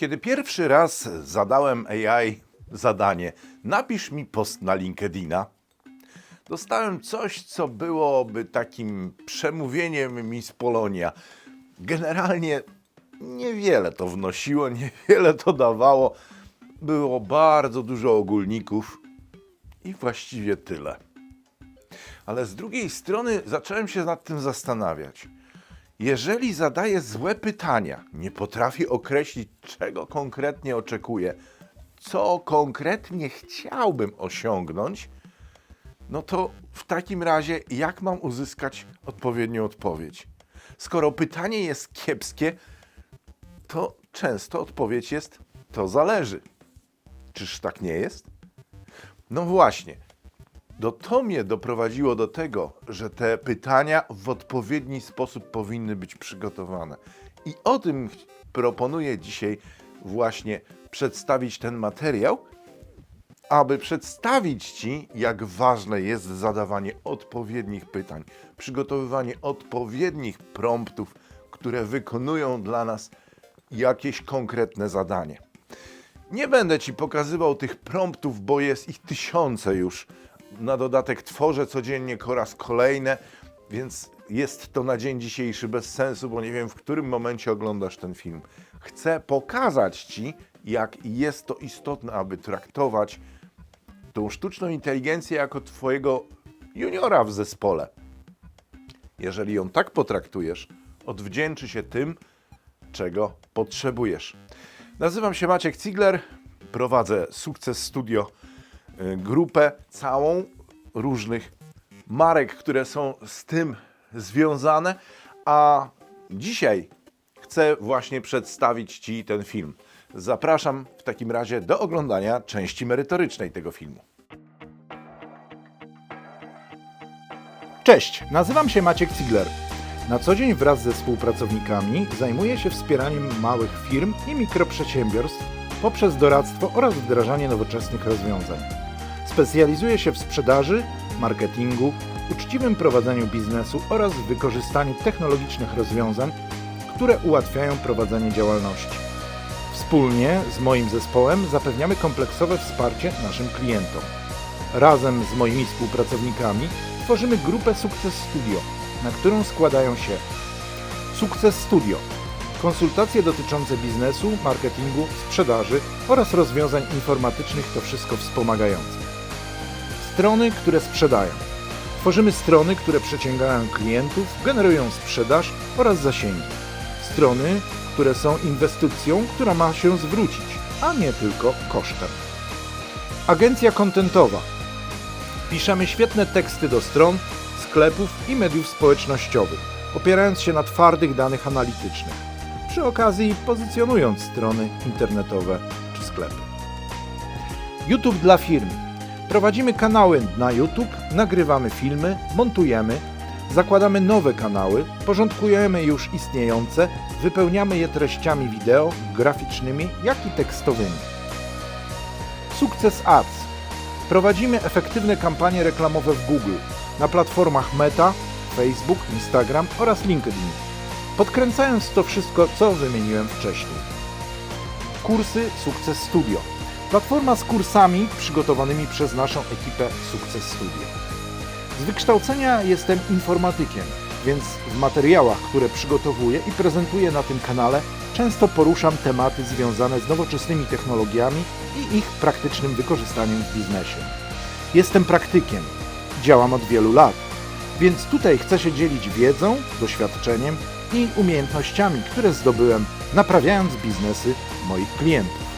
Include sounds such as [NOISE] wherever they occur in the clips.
Kiedy pierwszy raz zadałem AI zadanie, napisz mi post na LinkedIna, dostałem coś, co byłoby takim przemówieniem mi z Polonia. Generalnie niewiele to wnosiło, [LAUGHS] niewiele to dawało. Było bardzo dużo ogólników i właściwie tyle. Ale z drugiej strony zacząłem się nad tym zastanawiać. Jeżeli zadaję złe pytania, nie potrafię określić, czego konkretnie oczekuję, co konkretnie chciałbym osiągnąć, no to w takim razie jak mam uzyskać odpowiednią odpowiedź? Skoro pytanie jest kiepskie, to często odpowiedź jest to zależy. Czyż tak nie jest? No właśnie. Do to mnie doprowadziło do tego, że te pytania w odpowiedni sposób powinny być przygotowane. I o tym proponuję dzisiaj właśnie przedstawić ten materiał, aby przedstawić Ci, jak ważne jest zadawanie odpowiednich pytań, przygotowywanie odpowiednich promptów, które wykonują dla nas jakieś konkretne zadanie. Nie będę Ci pokazywał tych promptów, bo jest ich tysiące już. Na dodatek tworzę codziennie coraz kolejne, więc jest to na dzień dzisiejszy bez sensu, bo nie wiem, w którym momencie oglądasz ten film. Chcę pokazać Ci, jak jest to istotne, aby traktować tą sztuczną inteligencję jako Twojego juniora w zespole. Jeżeli ją tak potraktujesz, odwdzięczy się tym, czego potrzebujesz. Nazywam się Maciek Cigler, prowadzę Sukces Studio, grupę całą różnych marek, które są z tym związane, a dzisiaj chcę właśnie przedstawić Ci ten film. Zapraszam w takim razie do oglądania części merytorycznej tego filmu. Cześć, nazywam się Maciek Cigler. Na co dzień wraz ze współpracownikami zajmuję się wspieraniem małych firm i mikroprzedsiębiorstw poprzez doradztwo oraz wdrażanie nowoczesnych rozwiązań. Specjalizuję się w sprzedaży, marketingu, uczciwym prowadzeniu biznesu oraz wykorzystaniu technologicznych rozwiązań, które ułatwiają prowadzenie działalności. Wspólnie z moim zespołem zapewniamy kompleksowe wsparcie naszym klientom. Razem z moimi współpracownikami tworzymy grupę Sukces Studio, na którą składają się Sukces Studio, konsultacje dotyczące biznesu, marketingu, sprzedaży oraz rozwiązań informatycznych, to wszystko wspomagające. Strony, które sprzedają. Tworzymy strony, które przyciągają klientów, generują sprzedaż oraz zasięgi. Strony, które są inwestycją, która ma się zwrócić, a nie tylko kosztem. Agencja kontentowa. Piszemy świetne teksty do stron, sklepów i mediów społecznościowych, opierając się na twardych danych analitycznych, przy okazji pozycjonując strony internetowe czy sklepy. YouTube dla firm. Prowadzimy kanały na YouTube, nagrywamy filmy, montujemy, zakładamy nowe kanały, porządkujemy już istniejące, wypełniamy je treściami wideo, graficznymi, jak i tekstowymi. Sukces Ads. Prowadzimy efektywne kampanie reklamowe w Google, na platformach Meta, Facebook, Instagram oraz LinkedIn, podkręcając to wszystko, co wymieniłem wcześniej. Kursy Sukces Studio. Platforma z kursami przygotowanymi przez naszą ekipę Sukces Studio. Z wykształcenia jestem informatykiem, więc w materiałach, które przygotowuję i prezentuję na tym kanale, często poruszam tematy związane z nowoczesnymi technologiami i ich praktycznym wykorzystaniem w biznesie. Jestem praktykiem, działam od wielu lat, więc tutaj chcę się dzielić wiedzą, doświadczeniem i umiejętnościami, które zdobyłem naprawiając biznesy moich klientów.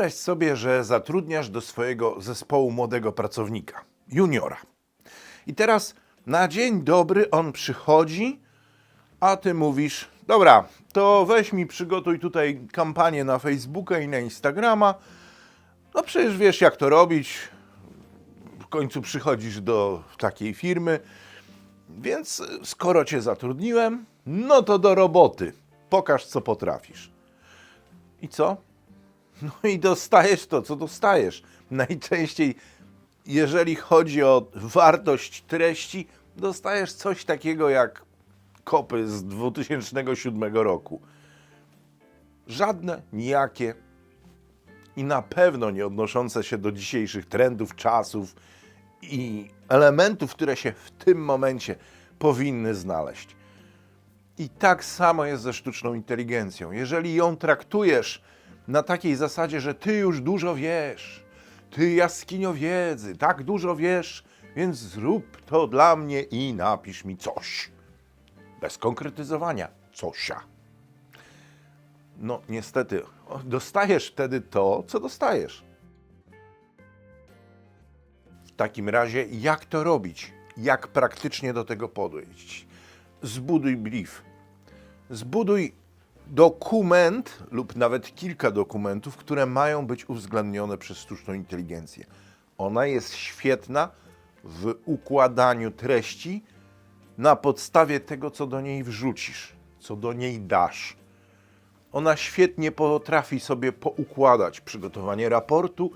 Wyobraź sobie, że zatrudniasz do swojego zespołu młodego pracownika, juniora. I teraz na dzień dobry on przychodzi, a ty mówisz: Dobra, to weź mi przygotuj tutaj kampanię na Facebooka i na Instagrama. No przecież wiesz, jak to robić. W końcu przychodzisz do takiej firmy. Więc y, skoro cię zatrudniłem, no to do roboty. Pokaż, co potrafisz. I co? [LAUGHS] No i dostajesz to, co dostajesz. Najczęściej, jeżeli chodzi o wartość treści, dostajesz coś takiego jak kopy z 2007 roku. Żadne, nijakie i na pewno nie odnoszące się do dzisiejszych trendów, czasów i elementów, które się w tym momencie powinny znaleźć. I tak samo jest ze sztuczną inteligencją. Jeżeli ją traktujesz na takiej zasadzie, że ty już dużo wiesz, ty jaskinio wiedzy, tak dużo wiesz, więc zrób to dla mnie i napisz mi coś. Bez konkretyzowania, cosia. No niestety, dostajesz wtedy to, co dostajesz. W takim razie, jak to robić? Jak praktycznie do tego podejść? Zbuduj brief. Zbuduj dokument lub nawet kilka dokumentów, które mają być uwzględnione przez sztuczną inteligencję. Ona jest świetna w układaniu treści na podstawie tego, co do niej wrzucisz, co do niej dasz. Ona świetnie potrafi sobie poukładać przygotowanie raportu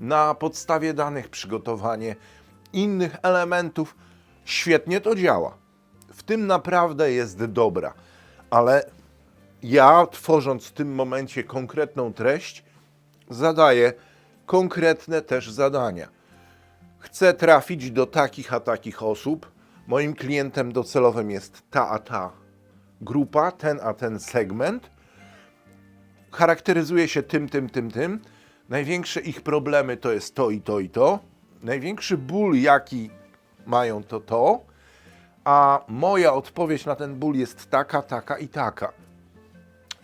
na podstawie danych, przygotowanie innych elementów. Świetnie to działa. W tym naprawdę jest dobra, ale ja, tworząc w tym momencie konkretną treść, zadaję konkretne też zadania. Chcę trafić do takich a takich osób. Moim klientem docelowym jest ta a ta grupa, ten a ten segment charakteryzuje się tym, tym, tym, tym. Największe ich problemy to jest to i to i to. Największy ból, jaki mają, to to. A moja odpowiedź na ten ból jest taka, taka i taka.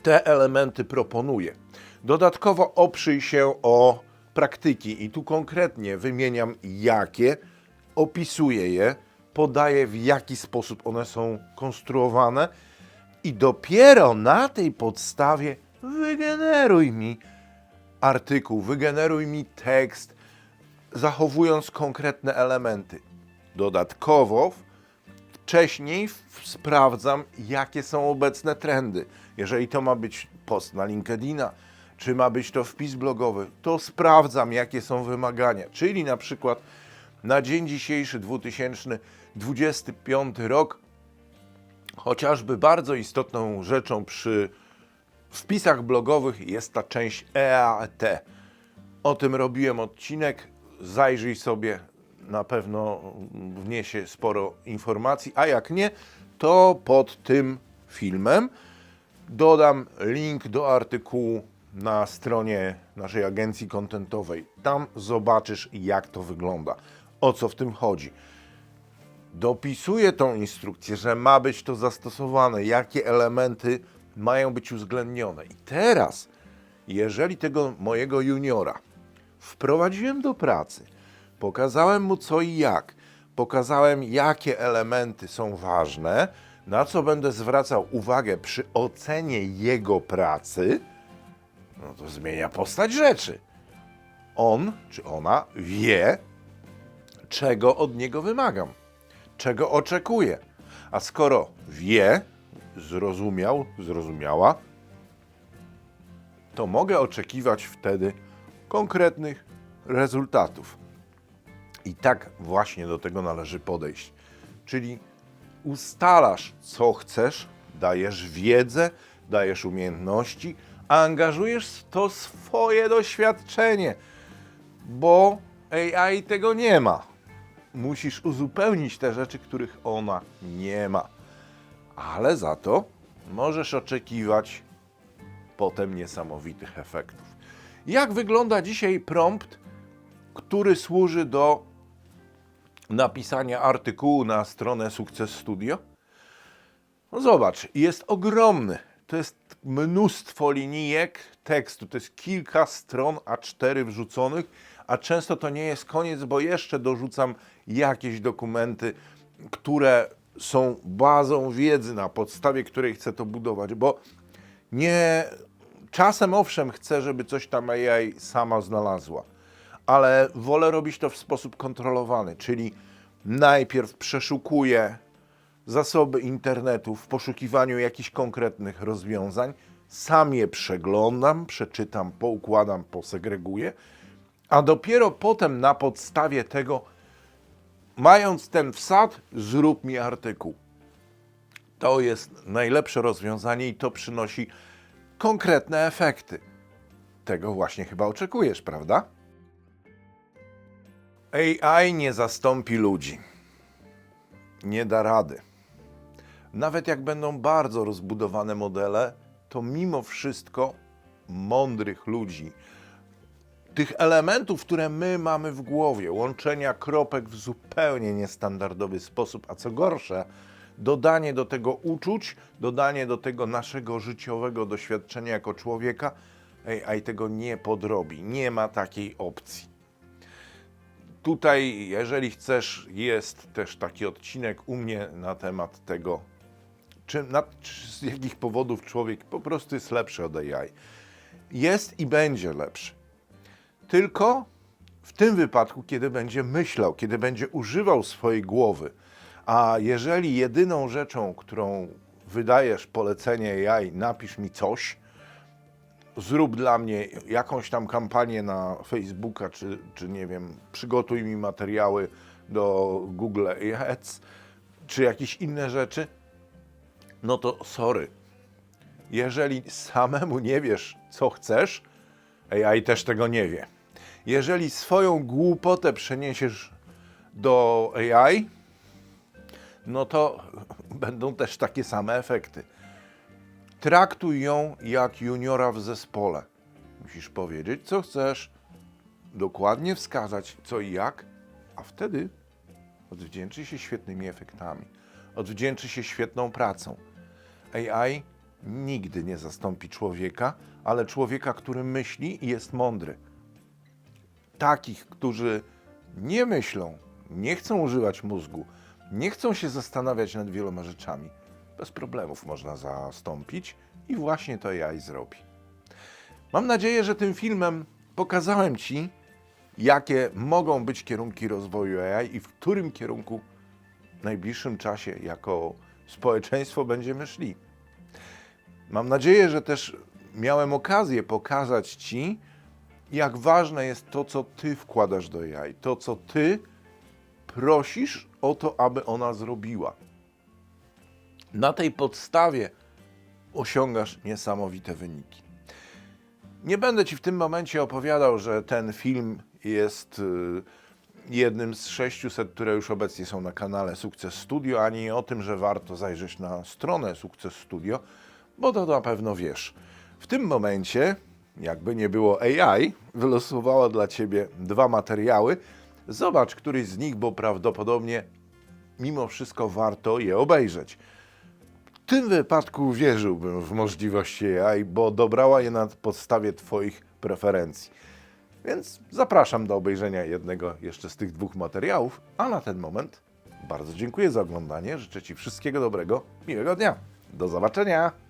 Te elementy proponuję. Dodatkowo oprzyj się o praktyki i tu konkretnie wymieniam jakie, opisuję je, podaję w jaki sposób one są konstruowane i dopiero na tej podstawie wygeneruj mi artykuł, wygeneruj mi tekst, zachowując konkretne elementy. Dodatkowo wcześniej sprawdzam, jakie są obecne trendy. Jeżeli to ma być post na LinkedIna, czy ma być to wpis blogowy, to sprawdzam, jakie są wymagania. Czyli na przykład na dzień dzisiejszy, 2025 rok, chociażby bardzo istotną rzeczą przy wpisach blogowych jest ta część EAT. O tym robiłem odcinek. Zajrzyj sobie, na pewno wniesie sporo informacji, a jak nie, to pod tym filmem dodam link do artykułu na stronie naszej agencji kontentowej. Tam zobaczysz, jak to wygląda, o co w tym chodzi. Dopisuję tą instrukcję, że ma być to zastosowane, jakie elementy mają być uwzględnione. I teraz, jeżeli tego mojego juniora wprowadziłem do pracy, pokazałem mu co i jak, pokazałem jakie elementy są ważne, na co będę zwracał uwagę przy ocenie jego pracy, no to zmienia postać rzeczy. On czy ona wie, czego od niego wymagam, czego oczekuję. A skoro wie, zrozumiał, zrozumiała, to mogę oczekiwać wtedy konkretnych rezultatów. I tak właśnie do tego należy podejść. Czyli ustalasz, co chcesz, dajesz wiedzę, dajesz umiejętności, angażujesz w to swoje doświadczenie, bo AI tego nie ma. Musisz uzupełnić te rzeczy, których ona nie ma. Ale za to możesz oczekiwać potem niesamowitych efektów. Jak wygląda dzisiaj prompt, który służy do napisania artykułu na stronę Sukces Studio? No zobacz, jest ogromny. To jest mnóstwo linijek tekstu, to jest kilka stron A4 wrzuconych, a często to nie jest koniec, bo jeszcze dorzucam jakieś dokumenty, które są bazą wiedzy, na podstawie której chcę to budować, bo nie. Czasem owszem, chcę, żeby coś tam AI sama znalazła, ale wolę robić to w sposób kontrolowany, czyli najpierw przeszukuję zasoby internetu w poszukiwaniu jakichś konkretnych rozwiązań, sam je przeglądam, przeczytam, poukładam, posegreguję, a dopiero potem na podstawie tego, mając ten wsad, zrób mi artykuł. To jest najlepsze rozwiązanie i to przynosi konkretne efekty. Tego właśnie chyba oczekujesz, prawda? AI nie zastąpi ludzi. Nie da rady. Nawet jak będą bardzo rozbudowane modele, to mimo wszystko mądrych ludzi, tych elementów, które my mamy w głowie, łączenia kropek w zupełnie niestandardowy sposób, a co gorsze, dodanie do tego uczuć, dodanie do tego naszego życiowego doświadczenia jako człowieka, AI tego nie podrobi. Nie ma takiej opcji. Tutaj, jeżeli chcesz, jest też taki odcinek u mnie na temat tego, czy, na, czy z jakich powodów człowiek po prostu jest lepszy od AI. Jest i będzie lepszy. Tylko w tym wypadku, kiedy będzie myślał, kiedy będzie używał swojej głowy. A jeżeli jedyną rzeczą, którą wydajesz polecenie AI, napisz mi coś, zrób dla mnie jakąś tam kampanię na Facebooka, czy, czy nie wiem, przygotuj mi materiały do Google Ads, czy jakieś inne rzeczy, no to sorry. Jeżeli samemu nie wiesz, co chcesz, AI też tego nie wie. Jeżeli swoją głupotę przeniesiesz do AI, no to będą też takie same efekty. Traktuj ją jak juniora w zespole. Musisz powiedzieć, co chcesz, dokładnie wskazać, co i jak, a wtedy odwdzięczy się świetnymi efektami, odwdzięczy się świetną pracą. AI nigdy nie zastąpi człowieka, ale człowieka, który myśli i jest mądry. Takich, którzy nie myślą, nie chcą używać mózgu, nie chcą się zastanawiać nad wieloma rzeczami, bez problemów można zastąpić i właśnie to AI zrobi. Mam nadzieję, że tym filmem pokazałem Ci, jakie mogą być kierunki rozwoju AI i w którym kierunku w najbliższym czasie jako społeczeństwo będziemy szli. Mam nadzieję, że też miałem okazję pokazać Ci, jak ważne jest to, co Ty wkładasz do AI, to, co Ty prosisz o to, aby ona zrobiła. Na tej podstawie osiągasz niesamowite wyniki. Nie będę Ci w tym momencie opowiadał, że ten film jest y, jednym z 600, które już obecnie są na kanale Sukces Studio, ani o tym, że warto zajrzeć na stronę Sukces Studio, bo to na pewno wiesz. W tym momencie, jakby nie było AI, wylosowała dla Ciebie dwa materiały. Zobacz któryś z nich, bo prawdopodobnie mimo wszystko warto je obejrzeć. W tym wypadku wierzyłbym w możliwości AI, bo dobrała je na podstawie Twoich preferencji. Więc zapraszam do obejrzenia jednego jeszcze z tych dwóch materiałów, a na ten moment bardzo dziękuję za oglądanie. Życzę Ci wszystkiego dobrego, miłego dnia. Do zobaczenia!